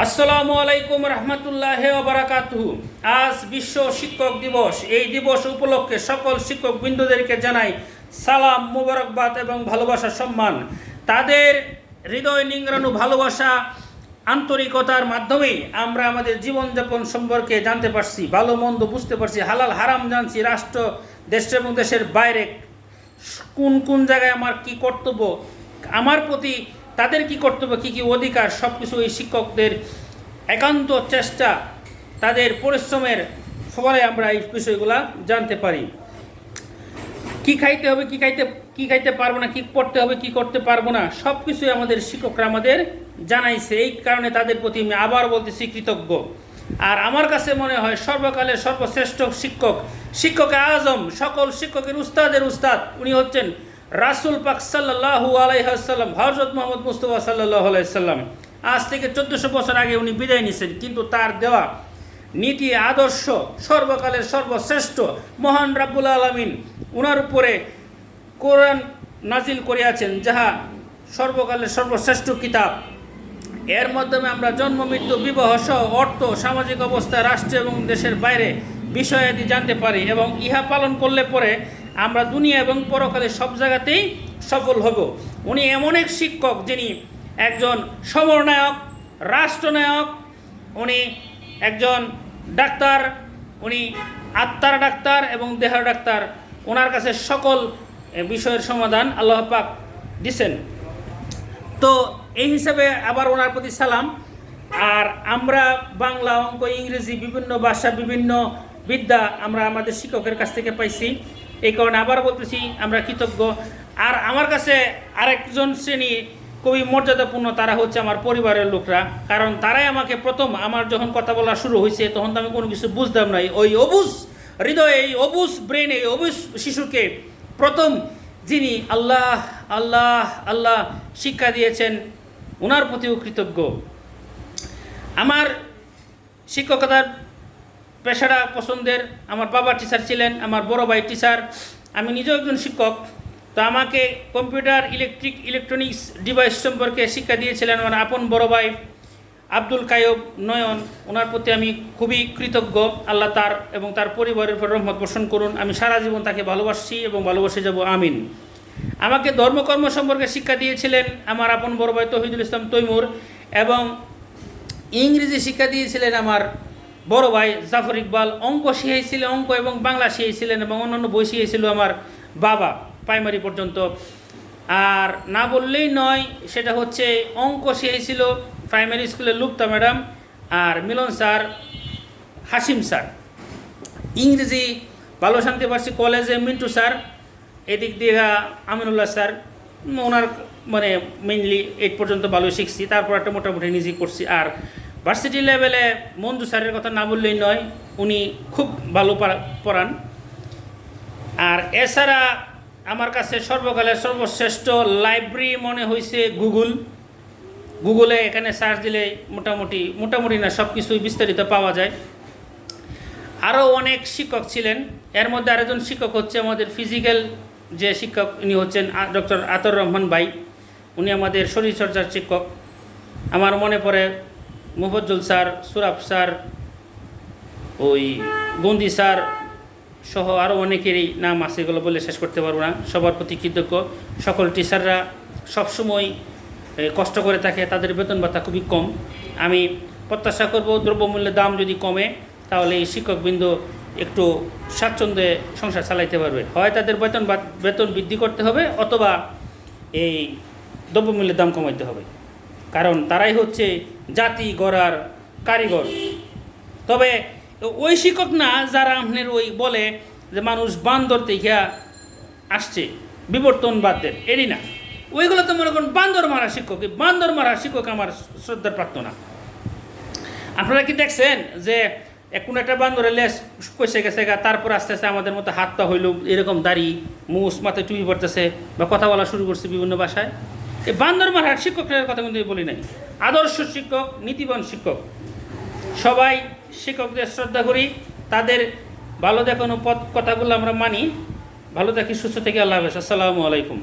আসসালামু আলাইকুম রহমতুল্লাহ বারাকাতুহু। আজ বিশ্ব শিক্ষক দিবস। এই দিবস উপলক্ষে সকল শিক্ষক বিন্দুদেরকে জানাই সালাম, মুবারকবাদ এবং ভালোবাসা, সম্মান। তাদের হৃদয় নিংড়ানো ভালোবাসা আন্তরিকতার মাধ্যমেই আমরা আমাদের জীবনযাপন সম্পর্কে জানতে পারছি, ভালো মন্দ বুঝতে পারছি, হালাল, হারাম জানছি, রাষ্ট্র দেশ এবং দেশের বাইরে কোন কোন জায়গায় আমার কি কর্তব্য। আমার প্রতি তাদের কি কর্তব্য, কী কী অধিকার সব কিছু এই শিক্ষকদের একান্ত চেষ্টা, তাদের পরিশ্রমের ফলে আমরা এই বিষয়গুলা জানতে পারি। কি খাইতে হবে, কি খাইতে কি খাইতে পারব না, কি করতে হবে, কি করতে পারব না সব কিছুই আমাদের শিক্ষকরা আমাদের জানাইছে। এই কারণে তাদের প্রতি আমি আবার বলতেছি কৃতজ্ঞ। আর আমার কাছে মনে হয় সর্বকালের সর্বশ্রেষ্ঠ শিক্ষক শিক্ষক আজম, সকল শিক্ষকের উস্তাদের উস্তাদ, উনি হচ্ছেন রাসুল পাক সাল্লাহু আলাইসাল্লাম হজরত মোহাম্মদ মুস্তফা সাল্লাহ আলাইসাল্লাম আজ থেকে চোদ্দশো বছর আগে উনি বিদায় নিয়েছেন, কিন্তু তার দেওয়া নীতি, আদর্শ, সর্বকালের সর্বশ্রেষ্ঠ, মহান রাব্বুল আলমিন উনার উপরে কোরআন নাজিল করিয়াছেন, যাহা সর্বকালের সর্বশ্রেষ্ঠ কিতাব। এর মাধ্যমে আমরা জন্ম, মৃত্যু, বিবাহ সহ অর্থ, সামাজিক অবস্থা, রাষ্ট্র এবং দেশের বাইরে বিষয়াদি জানতে পারি এবং ইহা পালন করলে পরে আমরা দুনিয়া এবং পরকালে সব জায়গাতেই সফল হব। উনি এমন এক শিক্ষক যিনি একজন সমরনায়ক রাষ্ট্রনায়ক, উনি একজন ডাক্তার, উনি আত্মার ডাক্তার এবং দেহার ডাক্তার। ওনার কাছে সকল বিষয়ের সমাধান আল্লাহ পাক দিছেন। তো এই হিসাবে আবার ওনার প্রতি সালাম। আর আমরা বাংলা অঙ্ক, ইংরেজি বিভিন্ন ভাষা, বিভিন্ন বিদ্যা আমরা আমাদের শিক্ষকের কাছ থেকে পাইছি। এই কারণে আবার বলতেছি, আমরা কৃতজ্ঞ। আর আমার কাছে আরেকজন শ্রেণি খুবই মর্যাদাপূর্ণ, তারা হচ্ছে আমার পরিবারের লোকরা। কারণ তারাই আমাকে প্রথম আমার যখন কথা বলা শুরু হয়েছে, তখন তো আমি কোনো কিছু বুঝতাম না। ওই অবুজ হৃদয়ে, এই অবুজ ব্রেনে এই অবুজ শিশুকে প্রথম যিনি আল্লাহ আল্লাহ আল্লাহ শিক্ষা দিয়েছেন ওনার প্রতিও কৃতজ্ঞ। আমার শিক্ষকতার পেশাটা পছন্দের। আমার বাবা টিচার ছিলেন, আমার বড় ভাই টিচার আমি নিজেও একজন শিক্ষক। তো আমাকে কম্পিউটার ইলেকট্রিক ইলেকট্রনিক্স ডিভাইস সম্পর্কে শিক্ষা দিয়েছিলেন আমার আপন বড় ভাই আব্দুল কায়ব নয়ন। ওনার প্রতি আমি খুবই কৃতজ্ঞ। আল্লাহ তার এবং তার পরিবারের উপর রহমত পোষণ করুন। আমি সারা জীবন তাকে ভালোবাসি এবং ভালোবাসে যাব, আমিন। আমাকে ধর্মকর্ম সম্পর্কে শিক্ষা দিয়েছিলেন আমার আপন বড় ভাই তহিদুল ইসলাম তৈমুর এবং ইংরেজি শিক্ষা দিয়েছিলেন আমার বড় ভাই জাফর ইকবাল, অঙ্ক শিখেছিল অঙ্ক এবং বাংলা শিখেছিলেন এবং অন্যান্য বই শিখেছিল আমার বাবা প্রাইমারি পর্যন্ত। আর না বললেই নয়, সেটা হচ্ছে অঙ্ক শিখেছিল প্রাইমারি স্কুলের লুপ্তা ম্যাডাম আর মিলন স্যার হাসিম স্যার। ইংরেজি ভালো শান্তি পার্সি কলেজে মিন্টু স্যার, এদিক দিয়ে আমিনুল্লাহ স্যার ওনার মানে মেইনলি এইট পর্যন্ত ভালো শিখছি, তারপর একটা মোটামুটি নিজে করছি। আর ভার্সিটি লেভেলে মঞ্জু স্যারের কথা না বললেই নয়, উনি খুব ভালো পড়ান। আর এছাড়া আমার কাছে সর্বকালের সর্বশ্রেষ্ঠ লাইব্রেরি মনে হয়েছে গুগল গুগলে এখানে সার্চ দিলে মোটামুটি মোটামুটি না সব কিছুই বিস্তারিত পাওয়া যায়। আরও অনেক শিক্ষক ছিলেন। এর মধ্যে আরেকজন শিক্ষক হচ্ছে আমাদের ফিজিক্যাল যে শিক্ষক উনি হচ্ছেন ডক্টর আতর রহমান ভাই। উনি আমাদের শরীরচর্চার শিক্ষক। আমার মনে পড়ে মুফজ্জল স্যার সুরাফ স্যার, ওই গন্দি স্যার সহ আরও অনেকেরই নাম আছে, এগুলো বলে শেষ করতে পারব না। সবার প্রতি কৃতজ্ঞ। সকল টিচাররা সবসময় কষ্ট করে থাকে, তাদের বেতন ভাতা খুবই কম। আমি প্রত্যাশা করব দ্রব্যমূল্যের দাম যদি কমে, তাহলে এই শিক্ষকবৃন্দ একটু স্বাচ্ছন্দ্যে সংসার চালাইতে পারবে। হয় তাদের বেতন বেতন বৃদ্ধি করতে হবে, অথবা এই দ্রব্যমূল্যের দাম কমাইতে হবে। কারণ তারাই হচ্ছে জাতি গড়ার কারিগর। তবে ওই শিক্ষক না, যারা আপনার ওই বলে যে মানুষ বান্দর দেখা আসছে বিবর্তনবাদদের এরই না। ওইগুলো তো মনে করুন বান্দর মারা শিক্ষক বান্দর মারা শিক্ষক আমার শ্রদ্ধার প্রার্থনা। আপনারা কি দেখছেন যে এ কোনো একটা বান্দরের লেস কষে গেছে গা, তারপর আস্তে আস্তে আমাদের মতো হাত পা হইল এরকম দাড়ি মুস মাথায় টুপি পড়তেছে বা কথা বলা শুরু করছে বিভিন্ন ভাষায়? এই বান্দরমার শিক্ষকের কথা কিন্তু বলি নাই। আদর্শ শিক্ষক, নীতিবান শিক্ষক। সবাই শিক্ষকদের শ্রদ্ধা করি, তাদের ভালো দেখানো পথ কথাগুলো আমরা মানি। ভালো থাকি, সুস্থ থেকে, আল্লাহ আসসালামু আলাইকুম।